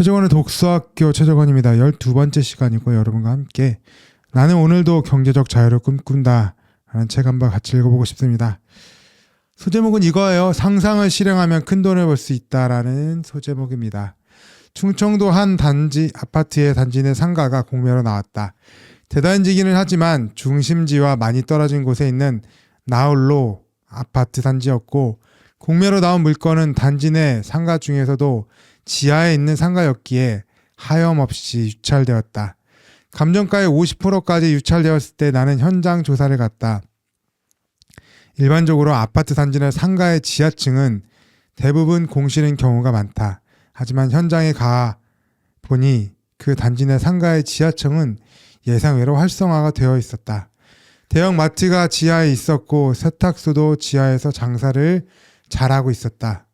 최정원의 독서학교 최정원입니다. 12번째 시간이고 여러분과 함께 나는 오늘도 경제적 자유를 꿈꾼다 라는 책 한번 같이 읽어보고 싶습니다. 소제목은 이거예요. 상상을 실행하면 큰 돈을 벌 수 있다라는 소제목입니다. 충청도 한 단지 아파트의 단지 내 상가가 공매로 나왔다. 대단지기는 하지만 중심지와 많이 떨어진 곳에 있는 나홀로 아파트 단지였고 공매로 나온 물건은 단지 내 상가 중에서도 지하에 있는 상가였기에 하염없이 유찰되었다. 감정가의 50%까지 유찰되었을 때 나는 현장 조사를 갔다. 일반적으로 아파트 단지 내 상가의 지하층은 대부분 공실인 경우가 많다. 하지만 현장에 가 보니 그 단지 내 상가의 지하층은 예상외로 활성화가 되어 있었다. 대형 마트가 지하에 있었고 세탁소도 지하에서 장사를 잘하고 있었다.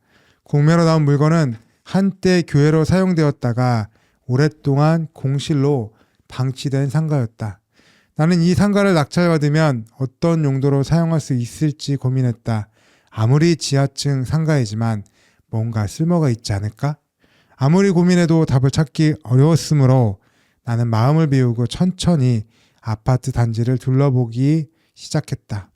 공매로 나온 물건은 한때 교회로 사용되었다가 오랫동안 공실로 방치된 상가였다. 나는 이 상가를 낙찰받으면 어떤 용도로 사용할 수 있을지 고민했다. 아무리 지하층 상가이지만 뭔가 쓸모가 있지 않을까? 아무리 고민해도 답을 찾기 어려웠으므로 나는 마음을 비우고 천천히 아파트 단지를 둘러보기 시작했다.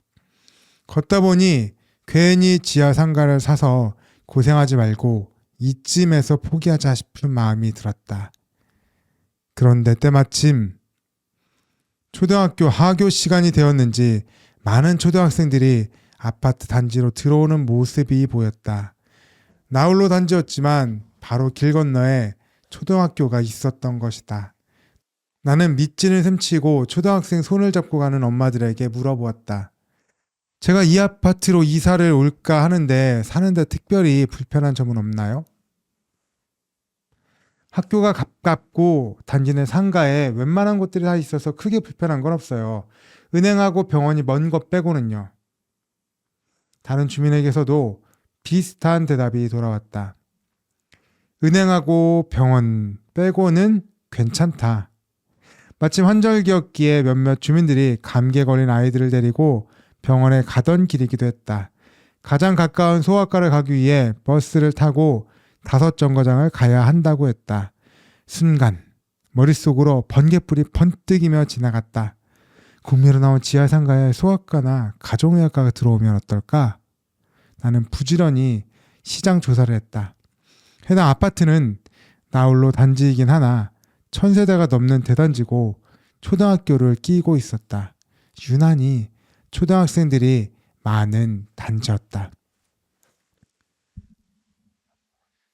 걷다 보니 괜히 지하 상가를 사서 고생하지 말고 이쯤에서 포기하자 싶은 마음이 들었다. 그런데 때마침 초등학교 하교 시간이 되었는지 많은 초등학생들이 아파트 단지로 들어오는 모습이 보였다. 나홀로 단지였지만 바로 길 건너에 초등학교가 있었던 것이다. 나는 밑진을 셈치고 초등학생 손을 잡고 가는 엄마들에게 물어보았다. 제가 이 아파트로 이사를 올까 하는데 사는데 특별히 불편한 점은 없나요? 학교가 가깝고 단지 내 상가에 웬만한 곳들이 다 있어서 크게 불편한 건 없어요. 은행하고 병원이 먼 것 빼고는요. 다른 주민에게서도 비슷한 대답이 돌아왔다. 은행하고 병원 빼고는 괜찮다. 마침 환절기였기에 몇몇 주민들이 감기에 걸린 아이들을 데리고 병원에 가던 길이기도 했다. 가장 가까운 소아과를 가기 위해 버스를 타고 다섯 정거장을 가야 한다고 했다. 순간 머릿속으로 번개불이 번뜩이며 지나갔다. 국내로 나온 지하상가에 소아과나 가정의학과가 들어오면 어떨까? 나는 부지런히 시장 조사를 했다. 해당 아파트는 나홀로 단지이긴 하나 천세대가 넘는 대단지고 초등학교를 끼고 있었다. 유난히 초등학생들이 많은 단지였다.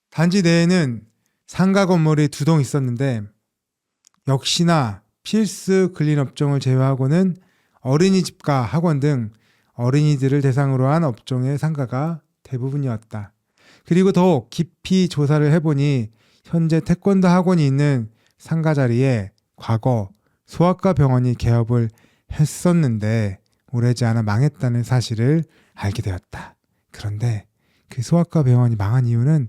단지 내에는 상가 건물이 두 동 있었는데 역시나 필수 근린 업종을 제외하고는 어린이집과 학원 등 어린이들을 대상으로 한 업종의 상가가 대부분이었다. 그리고 더욱 깊이 조사를 해보니 현재 태권도 학원이 있는 상가 자리에 과거 소아과 병원이 개업을 했었는데 오래지 않아 망했다는 사실을 알게 되었다. 그런데 그 소아과 병원이 망한 이유는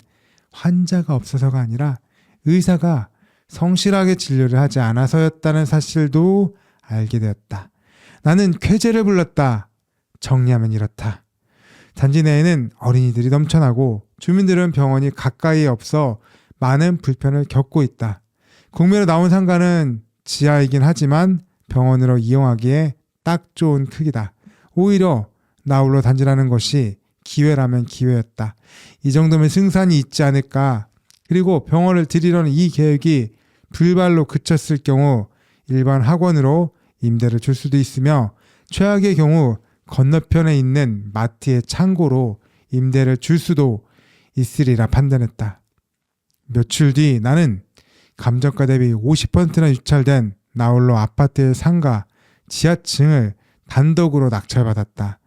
환자가 없어서가 아니라 의사가 성실하게 진료를 하지 않아서였다는 사실도 알게 되었다. 나는 쾌재를 불렀다. 정리하면 이렇다. 단지 내에는 어린이들이 넘쳐나고 주민들은 병원이 가까이에 없어 많은 불편을 겪고 있다. 공매로 나온 상가는 지하이긴 하지만 병원으로 이용하기에 딱 좋은 크기다. 오히려 나홀로 단지라는 것이 기회라면 기회였다. 이 정도면 승산이 있지 않을까. 그리고 병원을 들이려는 이 계획이 불발로 그쳤을 경우 일반 학원으로 임대를 줄 수도 있으며 최악의 경우 건너편에 있는 마트의 창고로 임대를 줄 수도 있으리라 판단했다. 며칠 뒤 나는 감정가 대비 50%나 유찰된 나홀로 아파트의 상가 지하층을 단독으로 낙찰받았다.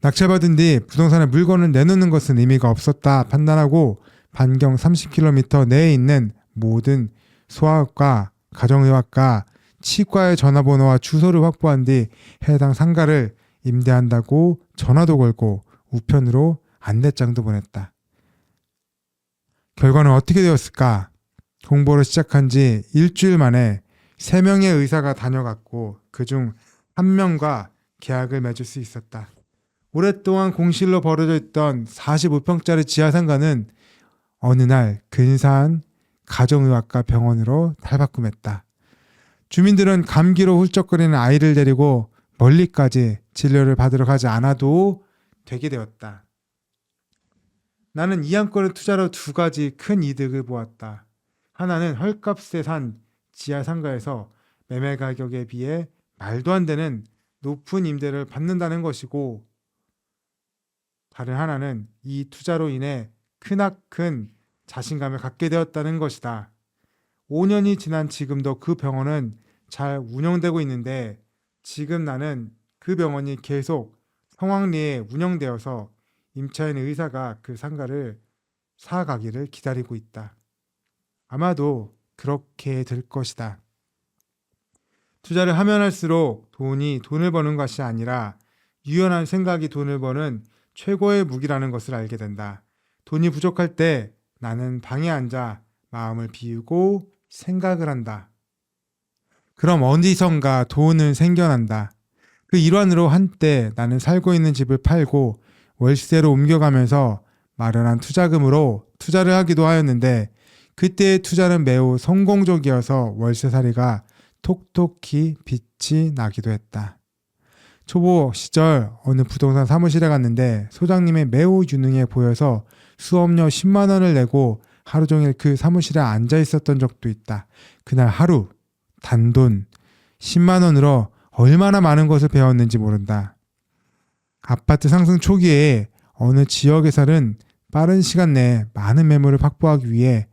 낙찰받은 뒤 부동산에 물건을 내놓는 것은 의미가 없었다 판단하고 반경 30km 내에 있는 모든 소아과, 가정의학과, 치과의 전화번호와 주소를 확보한 뒤 해당 상가를 임대한다고 전화도 걸고 우편으로 안내장도 보냈다. 결과는 어떻게 되었을까? 공보를 시작한 지 일주일 만에 3명의 의사가 다녀갔고 그중 한 명과 계약을 맺을 수 있었다. 오랫동안 공실로 벌어져 있던 45평짜리 지하 상가는 어느 날 근사한 가정의학과 병원으로 탈바꿈했다. 주민들은 감기로 훌쩍거리는 아이를 데리고 멀리까지 진료를 받으러 가지 않아도 되게 되었다. 나는 이 안건을 투자로 두 가지 큰 이득을 보았다. 하나는 헐값에 산 지하 상가에서 매매 가격에 비해 말도 안 되는 높은 임대를 받는다는 것이고 다른 하나는 이 투자로 인해 크나큰 자신감을 갖게 되었다는 것이다. 5년이 지난 지금도 그 병원은 잘 운영되고 있는데 지금 나는 그 병원이 계속 성황리에 운영되어서 임차인 의사가 그 상가를 사가기를 기다리고 있다. 아마도 그렇게 될 것이다. 투자를 하면 할수록 돈이 돈을 버는 것이 아니라 유연한 생각이 돈을 버는 최고의 무기라는 것을 알게 된다. 돈이 부족할 때 나는 방에 앉아 마음을 비우고 생각을 한다. 그럼 어디선가 돈은 생겨난다. 그 일환으로 한때 나는 살고 있는 집을 팔고 월세로 옮겨가면서 마련한 투자금으로 투자를 하기도 하였는데 그때의 투자는 매우 성공적이어서 월세살이가 톡톡히 빛이 나기도 했다. 초보 시절 어느 부동산 사무실에 갔는데 소장님이 매우 유능해 보여서 수업료 10만 원을 내고 하루 종일 그 사무실에 앉아 있었던 적도 있다. 그날 하루 단돈 10만 원으로 얼마나 많은 것을 배웠는지 모른다. 아파트 상승 초기에 어느 지역에서는 빠른 시간 내에 많은 매물을 확보하기 위해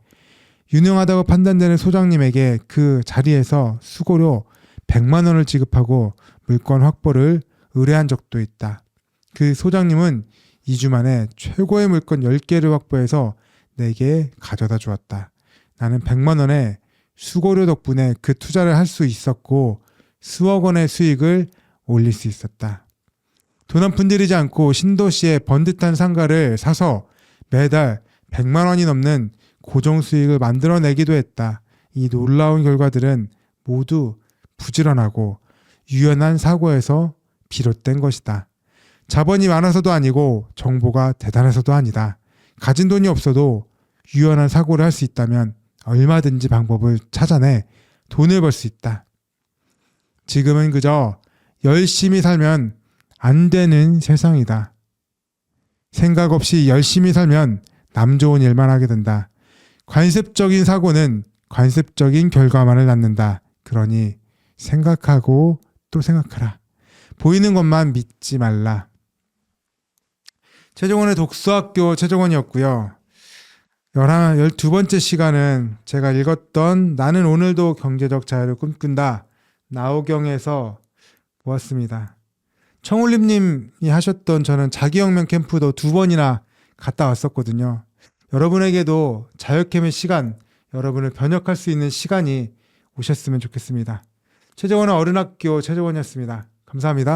유능하다고 판단되는 소장님에게 그 자리에서 수고료 100만 원을 지급하고 물건 확보를 의뢰한 적도 있다. 그 소장님은 2주 만에 최고의 물건 10개를 확보해서 내게 가져다 주었다. 나는 100만 원의 수고료 덕분에 그 투자를 할 수 있었고 수억 원의 수익을 올릴 수 있었다. 돈 한 푼 들이지 않고 신도시의 번듯한 상가를 사서 매달 100만 원이 넘는 고정 수익을 만들어내기도 했다. 이 놀라운 결과들은 모두 부지런하고 유연한 사고에서 비롯된 것이다. 자본이 많아서도 아니고 정보가 대단해서도 아니다. 가진 돈이 없어도 유연한 사고를 할 수 있다면 얼마든지 방법을 찾아내 돈을 벌 수 있다. 지금은 그저 열심히 살면 안 되는 세상이다. 생각 없이 열심히 살면 남 좋은 일만 하게 된다. 관습적인 사고는 관습적인 결과만을 낳는다. 그러니 생각하고 또 생각하라. 보이는 것만 믿지 말라. 최종원의 독서학교 최종원이었고요. 11, 12번째 시간은 제가 읽었던 나는 오늘도 경제적 자유를 꿈꾼다. 나오경에서 보았습니다. 청울림님이 하셨던 저는 자기혁명 캠프도 두 번이나 갔다 왔었거든요. 여러분에게도 자유캠의 시간, 여러분을 변혁할 수 있는 시간이 오셨으면 좋겠습니다. 최재원의 어른학교 최재원이었습니다. 감사합니다.